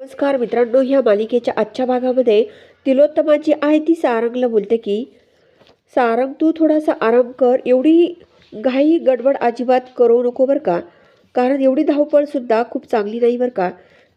नमस्कार मित्रांनो ह्या मालिकेच्या आजच्या भागामध्ये तिलोत्तमा जी आहे ती सारंगला बोलते की सारंग तू थोडासा आराम कर. एवढी घाई गडबड अजिबात करू नको बरं का? कारण एवढी धावपळसुद्धा खूप चांगली नाही बरं का?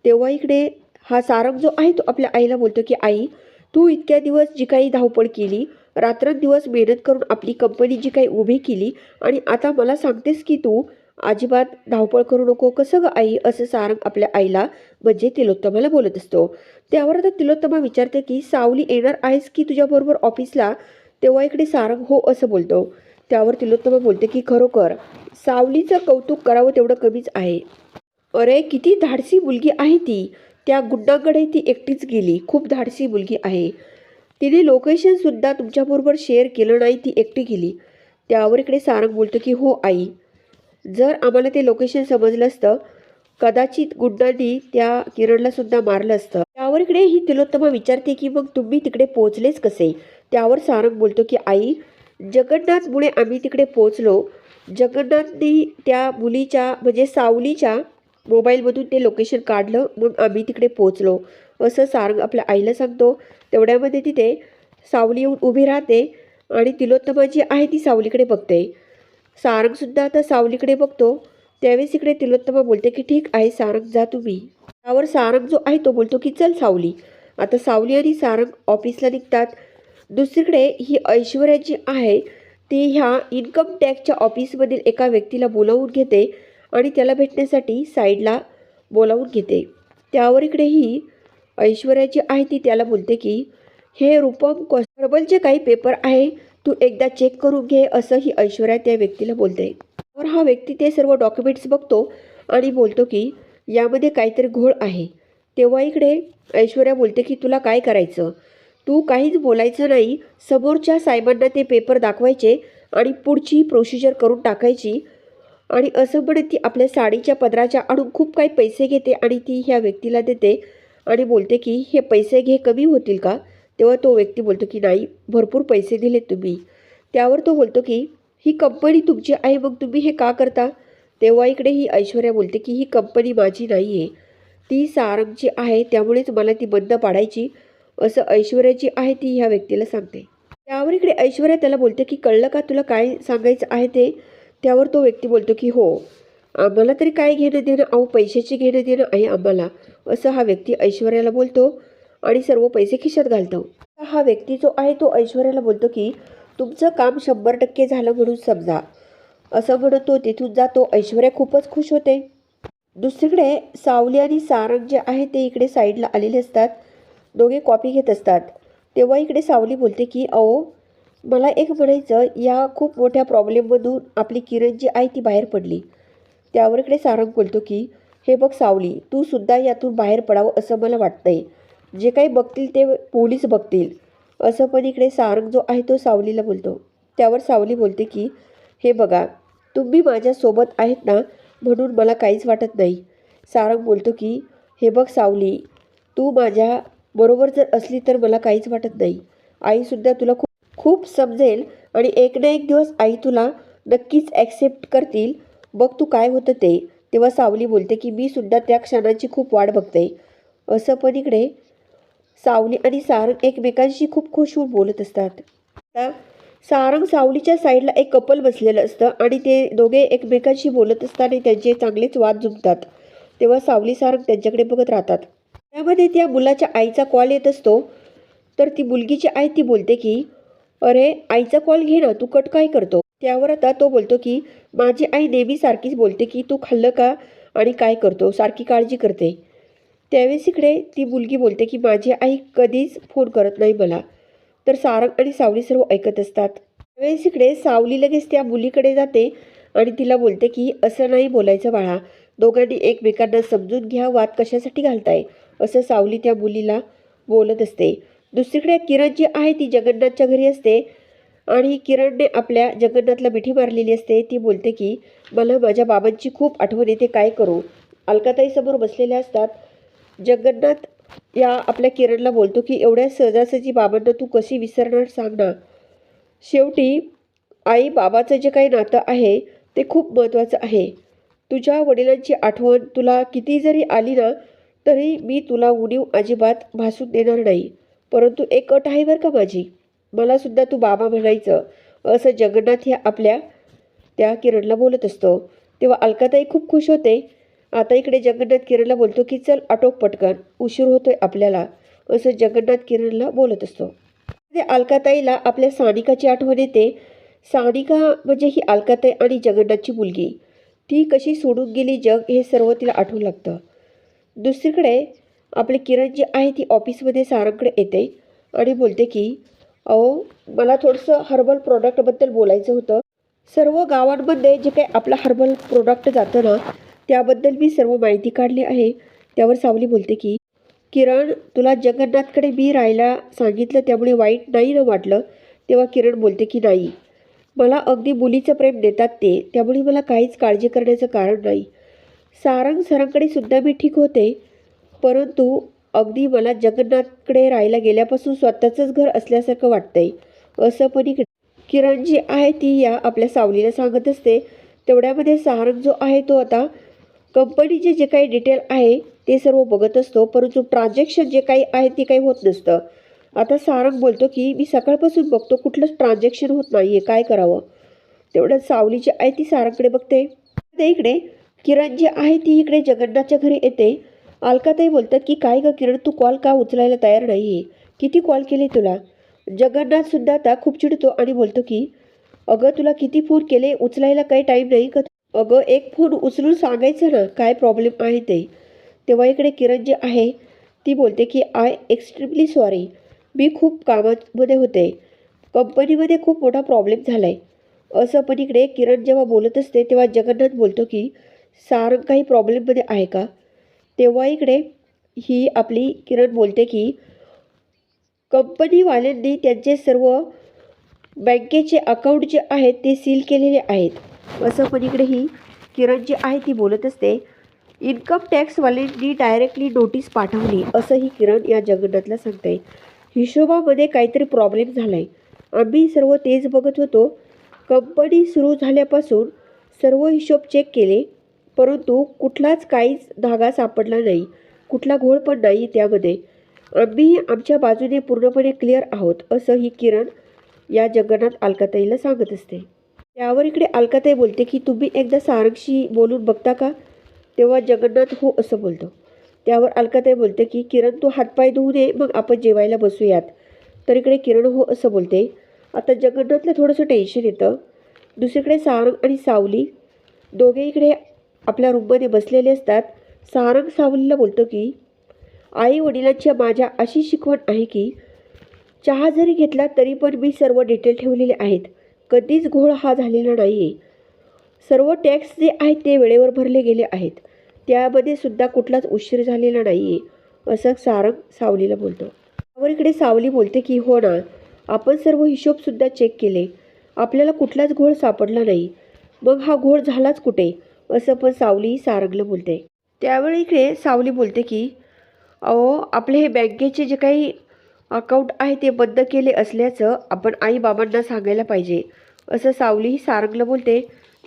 तेव्हा इकडे हा सारंग जो आहे तो आपल्या आईला बोलतो की आई तू इतक्या दिवस जी काही धावपळ केली रात्रंदिवस मेहनत करून आपली कंपनी जी काही उभी केली आणि आता मला सांगतेस की तू अजिबात धावपळ करू नको कसं ग आई? असं सारंग आपल्या आईला म्हणजे तिलोत्तमाला बोलत असतो. त्यावर आता तिलोत्तमा विचारते की सावली येणार आहेस की तुझ्याबरोबर ऑफिसला? तेव्हा इकडे सारंग हो असं बोलतो. त्यावर तिलोत्तमा बोलते की खरोखर सावलीचं कौतुक करावं तेवढं कमीच आहे. अरे किती धाडसी मुलगी आहे ती. त्या गुंडाकडे ती एकटीच गेली. खूप धाडसी मुलगी आहे. तिने लोकेशनसुद्धा तुमच्याबरोबर शेअर केलं नाही ती एकटी गेली. त्यावर इकडे सारंग बोलतो की हो आई. जर आम्हाला ते लोकेशन समजलं असतं कदाचित गुंडांनी त्या किरणला सुद्धा मारलं असतं. त्यावर इकडे ही तिलोत्तमा विचारते की मग तुम्ही तिकडे पोहोचलेच कसे? त्यावर सारंग बोलतो की आई जगन्नाथमुळे आम्ही तिकडे पोहोचलो. जगन्नाथनी त्या मुलीच्या म्हणजे सावलीच्या मोबाईलमधून ते लोकेशन काढलं मग आम्ही तिकडे पोहोचलो. असं सारंग आपल्या आईला सांगतो. तेवढ्यामध्ये तिथे सावली येऊन उभी राहते आणि तिलोत्तमा जी आहे ती सावलीकडे बघते. सारंगसुद्धा आता सावलीकडे बघतो. त्यावेळेस इकडे तिलोत्तमा बोलते की ठीक आहे सारंग जा तुम्ही. त्यावर सारंग जो आहे तो बोलतो की चल सावली. आता सावली आणि सारंग ऑफिसला निघतात. दुसरीकडे ही ऐश्वर्या जी आहे ती ह्या इन्कम टॅक्सच्या ऑफिसमधील एका व्यक्तीला बोलावून घेते आणि त्याला भेटण्यासाठी साईडला बोलावून घेते. त्यावर इकडे ही ऐश्वर्या जी आहे ती त्याला बोलते की हे रूपम कॉन्स्टेबलचे काही पेपर आहे. तू एकदा चेक करून घे असंही ऐश्वर्या त्या व्यक्तीला बोलते. तर हा व्यक्ती ते सर्व डॉक्युमेंट्स बघतो आणि बोलतो की यामध्ये काहीतरी घोळ आहे. तेव्हा इकडे ऐश्वर्या बोलते की तुला काय करायचं? तू काहीच बोलायचं नाही. समोरच्या साहेबांना ते पेपर दाखवायचे आणि पुढची प्रोसिजर करून टाकायची. आणि असं म्हणत ती आपल्या साडीच्या पदराच्या आणून खूप काही पैसे घेते आणि ती ह्या व्यक्तीला देते आणि बोलते की हे पैसे घे कमी होतील का? तेव्हा तो व्यक्ती बोलतो की नाही भरपूर पैसे दिले तुम्ही. त्यावर तो बोलतो की ही कंपनी तुमची आहे मग तुम्ही हे का करता? तेव्हा इकडे ही ऐश्वर्या बोलते की ही कंपनी माझी नाही आहे ती सारंगची आहे त्यामुळेच मला ती बंद पाडायची. असं ऐश्वर्या जी आहे ती ह्या व्यक्तीला सांगते. त्यावर इकडे ऐश्वर्या त्याला बोलते की कळलं का तुला काय सांगायचं आहे ते? त्यावर तो व्यक्ती बोलतो की हो आम्हाला तरी काय घेणं देणं अहो पैशाची घेणं देणं आहे आम्हाला. असं हा व्यक्ती ऐश्वर्याला बोलतो. आणि सर्व पैसे खिशात घालतो. हा व्यक्ती जो आहे तो ऐश्वर्याला बोलतो की तुमचं काम शंभर टक्के झालं म्हणून समजा. असं म्हणत तो तिथून जातो. ऐश्वर्या खूपच खुश होते. दुसरीकडे सावली आणि सारंग जे आहे ते इकडे साईडला आलेले असतात. दोघे कॉपी घेत असतात. तेव्हा इकडे सावली बोलते की अहो मला एक म्हणायचं या खूप मोठ्या प्रॉब्लेममधून आपली किरण जी आहे ती बाहेर पडली. त्यावर इकडे सारंग बोलतो की हे बघ सावली तू सुद्धा यातून बाहेर पडावं असं मला वाटतंय. जे काही बघतील ते पोलीस बघतील. असं पण इकडे सारंग जो आहे तो सावलीला बोलतो. त्यावर सावली बोलते की हे बघा तुम्ही माझ्यासोबत आहेत ना म्हणून मला काहीच वाटत नाही. सारंग बोलतो की हे बघ सावली तू माझ्या बरोबर जर असली तर मला काहीच वाटत नाही. आईसुद्धा तुला खूप खूप समजेल आणि एक ना एक दिवस आई तुला नक्कीच ॲक्सेप्ट करतील. बघ तू काय होतं ते. तेव्हा सावली बोलते की मी सुद्धा त्या क्षणाची खूप वाट बघते. असं पण इकडे सावली आणि सारंग एकमेकांशी खूप खुश होऊन बोलत असतात. आता सारंग सावलीच्या साईडला एक कपल बसलेलं असतं आणि ते दोघे एकमेकांशी बोलत असतात आणि त्यांचे चांगलेच वाद जुमतात. तेव्हा सावली सारंग त्यांच्याकडे बघत राहतात. त्यामध्ये त्या मुलाच्या आईचा कॉल येत असतो. तर ती मुलगीची आई ती बोलते की अरे आईचा कॉल घे ना तू कट काय करतो? त्यावर आता तो बोलतो की माझी आई नेहमी सारखीच बोलते की तू खाल्लं का आणि काय करतो? सारखी काळजी करते. त्यावेळेस इकडे ती मुलगी बोलते की माझी आई कधीच फोन करत नाही मला. तर सारंग आणि सावली सर्व ऐकत असतात. त्यावेळेस इकडे सावली लगेच त्या मुलीकडे जाते आणि तिला बोलते की असं नाही बोलायचं बाळा. दोघांनी एकमेकांना समजून घ्या वाद कशासाठी घालताय? असं सावली त्या मुलीला बोलत असते. दुसरीकडे किरण जी आहे ती जगन्नाथच्या घरी असते आणि किरणने आपल्या जगन्नाथला मिठी मारलेली असते. ती बोलते की मला माझ्या बाबांची खूप आठवण येते. काय करू? अलकाताईसमोर बसलेल्या असतात. जगन्नाथ या आपल्या किरणला बोलतो की एवढ्या सहजासहजी बाबांना तू कशी विसरणार सांग ना. शेवटी आई बाबाचं जे काही नातं आहे ते खूप महत्त्वाचं आहे. तुझ्या वडिलांची आठवण तुला किती जरी आली ना तरी मी तुला उणीव अजिबात भासून देणार नाही. परंतु एक अट आहे बरं का माझी. मला सुद्धा तू बाबा म्हणायचं. असं जगन्नाथ ह्या आपल्या त्या किरणला बोलत असतो. तेव्हा अलकाताई खूप खुश होते. आता इकडे जगन्नाथ किरणला बोलतो की चल आटोक पटकन. उशीर होतोय आपल्याला. असं जगन्नाथ किरणला बोलत असतो. ते अलकाताईला आपल्या सानिकाची आठवण येते. सानिका म्हणजे ही अलकाताई आणि जगन्नाथची मुलगी. ती कशी सोडून गेली जग हे सर्व तिला आठवू लागतं. दुसरीकडे आपली किरण जी आहे ती ऑफिसमध्ये सारंगकडे येते आणि बोलते की अहो मला थोडंसं हर्बल प्रॉडक्टबद्दल बोलायचं होतं. सर्व गावांमध्ये जे काही आपलं हर्बल प्रोडक्ट जातं ना त्याबद्दल मी सर्व माहिती काढली आहे. त्यावर सावली बोलते की किरण तुला जगन्नाथकडे मी राहायला सांगितलं त्यामुळे वाईट नाही ना वाटलं? तेव्हा किरण बोलते की नाही. मला अगदी मुलीचं प्रेम देतात ते. त्यामुळे मला काहीच काळजी करण्याचं कारण नाही. सारंग सरांकडे सुद्धा मी ठीक होते. परंतु अगदी मला जगन्नाथकडे राहायला गेल्यापासून स्वतःचंच घर असल्यासारखं वाटतंय. असं पण इकडे किरण जी आहे ती या आपल्या सावलीला सांगत असते. तेवढ्यामध्ये सारंग जो आहे तो आता कंपनीचे जे काही डिटेल आहे ते सर्व बघत असतो. परंतु ट्रान्झॅक्शन जे काही आहे ते काही होत नसतं. आता सारंग बोलतो की मी सकाळपासून बघतो कुठलंच ट्रान्झॅक्शन होत नाही आहे काय करावं? तेवढ्यात सावलीची आहे ती सारंगकडे बघते. ते इकडे किरण जी आहे ती इकडे जगन्नाथच्या घरी येते. अलकाताई बोलतात की काय ग किरण तू कॉल का उचलायला तयार नाही आहे किती कॉल केले तुला? जगन्नाथसुद्धा आता खूप चिडतो आणि बोलतो की अगं तुला किती फोन केले? उचलायला काही टाईम नाही का अगं एक फोन उचलून सांगायचं ना काय प्रॉब्लेम आहे ते. तेव्हा इकडे किरण जी आहे ती बोलते की आय एक्स्ट्रीमली सॉरी मी खूप कामामध्ये होते. कंपनीमध्ये खूप मोठा प्रॉब्लेम झाला आहे असं पण इकडे किरण जेव्हा बोलत असते तेव्हा जगन्नाथ बोलतो की सारंग काही प्रॉब्लेममध्ये आहे का? तेव्हा इकडे ही आपली किरण बोलते की कंपनीवाल्यांनी त्यांचे सर्व बँकेचे अकाउंट जे आहेत ते सील केलेले आहेत. असं पण ही किरण जी आहे ती बोलत असते इन्कम टॅक्सवाल्यांनी डायरेक्टली नोटीस पाठवली असं ही किरण या जगन्नाथला सांगते हिशोबामध्ये काहीतरी प्रॉब्लेम झाला आहे आम्ही सर्व तेच बघत होतो. कंपनी सुरू झाल्यापासून सर्व हिशोब चेक केले परंतु कुठलाच काहीच धागा सापडला नाही कुठला घोळ पण नाही त्यामध्ये. आम्ही आमच्या बाजूने पूर्णपणे क्लिअर आहोत असं ही किरण या जगन्नाथ अलकाताईला सांगत असते. त्यावर इकडे अलकाताई बोलते की तुम्ही एकदा सारंगशी बोलून बघता का? तेव्हा जगन्नाथ हो असं बोलतो. त्यावर अलकाताई बोलते की किरण तू हातपाय धुवून ये मग आपण जेवायला बसूयात. तर इकडे किरण हो असं बोलते आता जगन्नाथला थोडंसं टेन्शन येतं. दुसरीकडे सारंग आणि सावली दोघे इकडे आपल्या रूममध्ये बसलेले असतात. सारंग सावलीला बोलतो की आई वडिलांच्या माझ्या अशी शिकवण आहे की चहा जरी घेतला तरी पण मी सर्व डिटेल ठेवलेले आहेत. कधीच घोळ हा झालेला नाही आहे सर्व टॅक्स जे आहेत ते वेळेवर भरले गेले आहेत. त्यामध्ये सुद्धा कुठलाच उशीर झालेला नाही आहे असं सारंग सावलीला बोलतो. त्यावर इकडे सावली बोलते की हो ना आपण सर्व हिशोबसुद्धा चेक केले. आपल्याला कुठलाच घोळ सापडला नाही. मग हा घोळ झालाच कुठे? असं पण सावली सारंगला बोलते. त्यावेळी इकडे सावली बोलते की अहो आपले हे बँकेचे जे काही अकाउंट आहे ते बंद केले असल्याचं आपण आईबाबांना सांगायला पाहिजे. असं सावली सारंगला बोलते.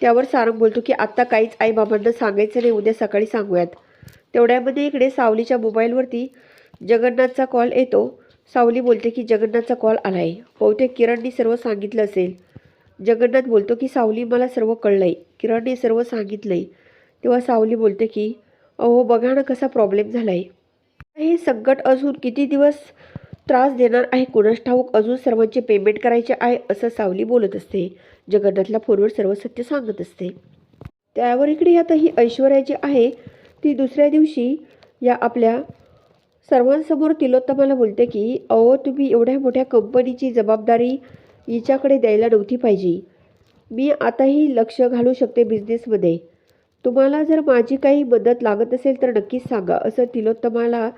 त्यावर सारंग बोलतो की आत्ता काहीच आईबाबांना सांगायचं नाही उद्या सकाळी सांगूयात. तेवढ्यामध्ये इकडे सावलीच्या मोबाईलवरती जगन्नाथचा कॉल येतो. सावली बोलते की जगन्नाथचा कॉल आला आहे बहुतेक किरणनी सर्व सांगितलं असेल. जगन्नाथ बोलतो की सावली मला सर्व कळलं आहे किरणने सर्व सांगितलं आहे तेव्हा सावली बोलते की अहो बघा ना कसा प्रॉब्लेम झाला आहे हे संकट असून किती दिवस त्रास देणार आहे कुणास ठाऊक? अजून सर्वांचे पेमेंट करायचे आहे असं सावली बोलत असते. जगन्नाथला फोनवर सर्व सत्य सांगत असते. त्यावर इकडे आता ही ऐश्वर्या जी आहे ती दुसऱ्या दिवशी या आपल्या सर्वांसमोर तिलोत्तमाला बोलते की अहो तुम्ही एवढ्या मोठ्या कंपनीची जबाबदारी हिच्याकडे द्यायला नव्हती पाहिजे. मी आताही लक्ष घालू शकते बिझनेसमध्ये तुम्हाला जर माझी काही मदत लागत असेल तर नक्कीच सांगा असं तिलोत्तमाला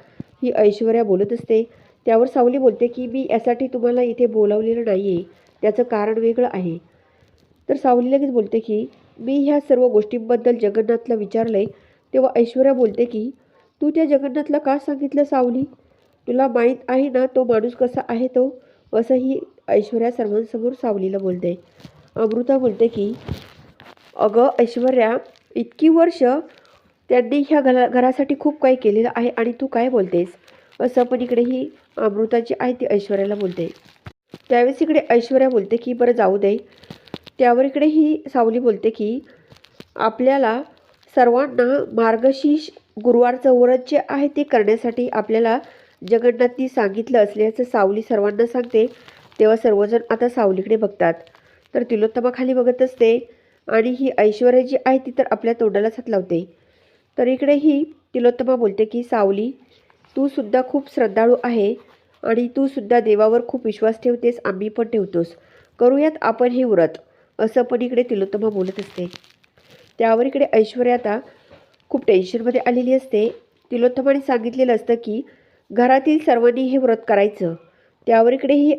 ही ऐश्वर्या बोलत असते. त्यावर सावली बोलते की मी यासाठी तुम्हाला इथे बोलावलेलं नाही आहे त्याचं कारण वेगळं आहे. तर सावली लगेच बोलते की मी ह्या सर्व गोष्टींबद्दल जगन्नाथला विचारलं आहे तेव्हा ऐश्वर्या बोलते की तू त्या जगन्नाथला का सांगितलं सावली? तुला माहीत आहे ना तो माणूस कसा आहे तो? असंही ऐश्वर्या सर्वांसमोर सावलीला बोलते. अमृता बोलते की अगं ऐश्वर्या इतकी वर्ष त्यांनी ह्या घरा घरासाठी खूप काही केलेलं आहे आणि तू काय बोलतेस? असं पण इकडे ही अमृताची आहे ती ऐश्वर्याला बोलते. त्यावेळेस इकडे ऐश्वर्या बोलते की बरं जाऊ दे. त्यावर इकडे ही सावली बोलते की आपल्याला सर्वांना मार्गशीर्ष गुरुवारचं व्रत जे आहे ते करण्यासाठी आपल्याला जगन्नाथनी सांगितलं असल्याचं सावली सर्वांना सांगते. तेव्हा सर्वजण आता सावलीकडे बघतात. तर तिलोत्तमा खाली बघत असते. आणि ही ऐश्वर्या जी आहे ती तर आपल्या तोंडाला हात लावते. तर इकडे ही तिलोत्तमा बोलते की सावली तू सुद्धा खूप श्रद्धाळू आहे आणि तू सुद्धा देवावर खूप विश्वास ठेवतेस आम्ही पण ठेवतोस. करूयात आपण हे व्रत. असं पण इकडे तिलोत्तमा बोलत असते. त्यावर इकडे ऐश्वर्या आता खूप टेन्शनमध्ये आलेली असते. तिलोत्तमाने सांगितलेलं असतं की घरातील सर्वांनी हे व्रत करायचं. त्यावर इकडे ही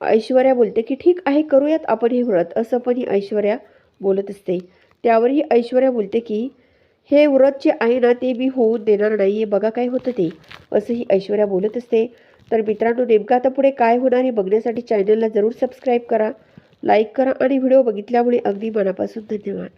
ऐश्वर्या बोलते की ठीक आहे करूयात आपण हे व्रत. असं पण ही ऐश्वर्या बोलत असते. त्यावर ही ऐश्वर्या बोलते की हे व्रत जे आहे ना ते मी होऊन देणार नाही आहे बघा काय होतं ते. असंही ऐश्वर्या बोलत असते. तर मित्रांनो नेमकं आता पुढे काय होणार हे बघण्यासाठी चॅनलला जरूर सबस्क्राईब करा लाईक करा आणि व्हिडिओ बघितल्यामुळे अगदी मनापासून धन्यवाद.